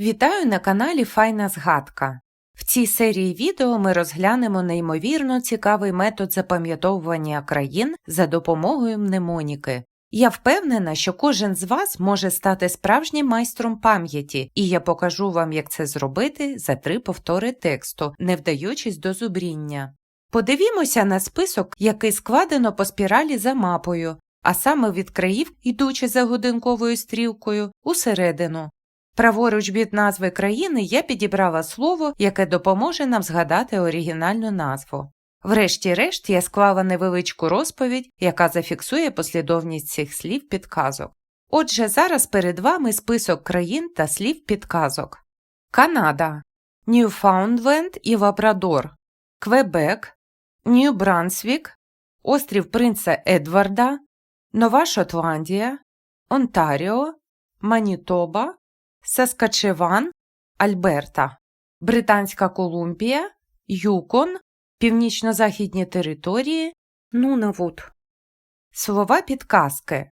Вітаю на каналі Файна Згадка. В цій серії відео ми розглянемо неймовірно цікавий метод запам'ятовування країн за допомогою мнемоніки. Я впевнена, що кожен з вас може стати справжнім майстром пам'яті, і я покажу вам, як це зробити за три повтори тексту, не вдаючись до зубріння. Подивімося на список, який складено по спіралі за мапою, а саме від країв, ідучи за годинковою стрілкою, усередину. Праворуч від назви країни я підібрала слово, яке допоможе нам згадати оригінальну назву. Врешті-решт я склала невеличку розповідь, яка зафіксує послідовність цих слів підказок. Отже, зараз перед вами список країн та слів підказок: Канада, Ньюфаундленд і Лабрадор, Квебек, Нью-Брансвік, Острів Принца Едварда, Нова Шотландія, Онтаріо, Манітоба, Саскачеван, Альберта, Британська Колумбія, Юкон, Північно-західні території, Нунавуд. Слова підказки.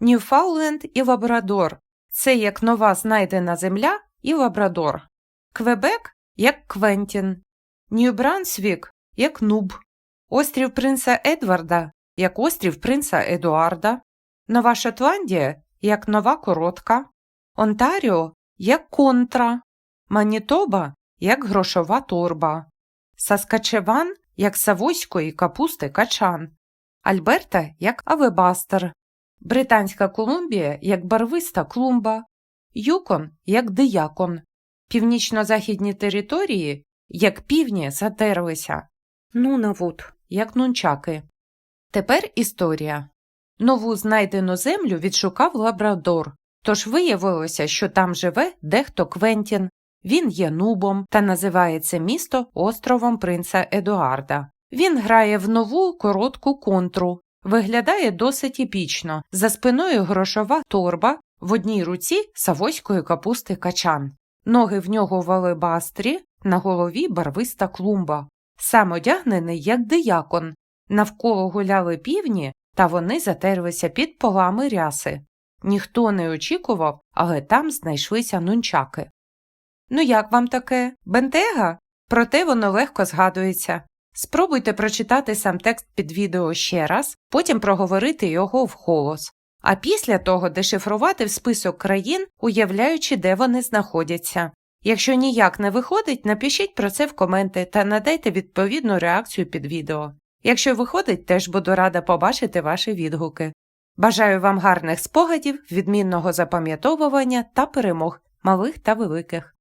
Ньюфауленд і Лабрадор. Це як нова знайдена земля і Лабрадор. Квебек як Квентін, Нью-Брансвік як Нуб, Острів Принца Едварда як острів Принца Едуарда, Нова Шотландія як Нова Коротка, Онтаріо як контра, Манітоба як грошова торба, Саскачеван як савойської капусти качан, Альберта як авебастер, Британська Колумбія як барвиста клумба, Юкон як диякон, Північно-західні території як півні затерлися, Нунавуд як нунчаки. Тепер історія. Нову знайдену землю відшукав Лабрадор, тож виявилося, що там живе дехто Квентін, він є нубом та називає це місто островом принца Едуарда. Він грає в нову коротку контру, виглядає досить епічно, за спиною грошова торба, в одній руці савойської капусти качан. Ноги в нього в алебастрі, на голові барвиста клумба. Сам одягнений як диякон. Навколо гуляли півні, та вони затерлися під полами ряси. Ніхто не очікував, але там знайшлися нунчаки. Ну як вам таке? Бентега? Проте воно легко згадується. Спробуйте прочитати сам текст під відео ще раз, потім проговорити його вголос, а після того дешифрувати в список країн, уявляючи, де вони знаходяться. Якщо ніяк не виходить, напишіть про це в коменти та надайте відповідну реакцію під відео. Якщо виходить, теж буду рада побачити ваші відгуки. Бажаю вам гарних спогадів, відмінного запам'ятовування та перемог, малих та великих.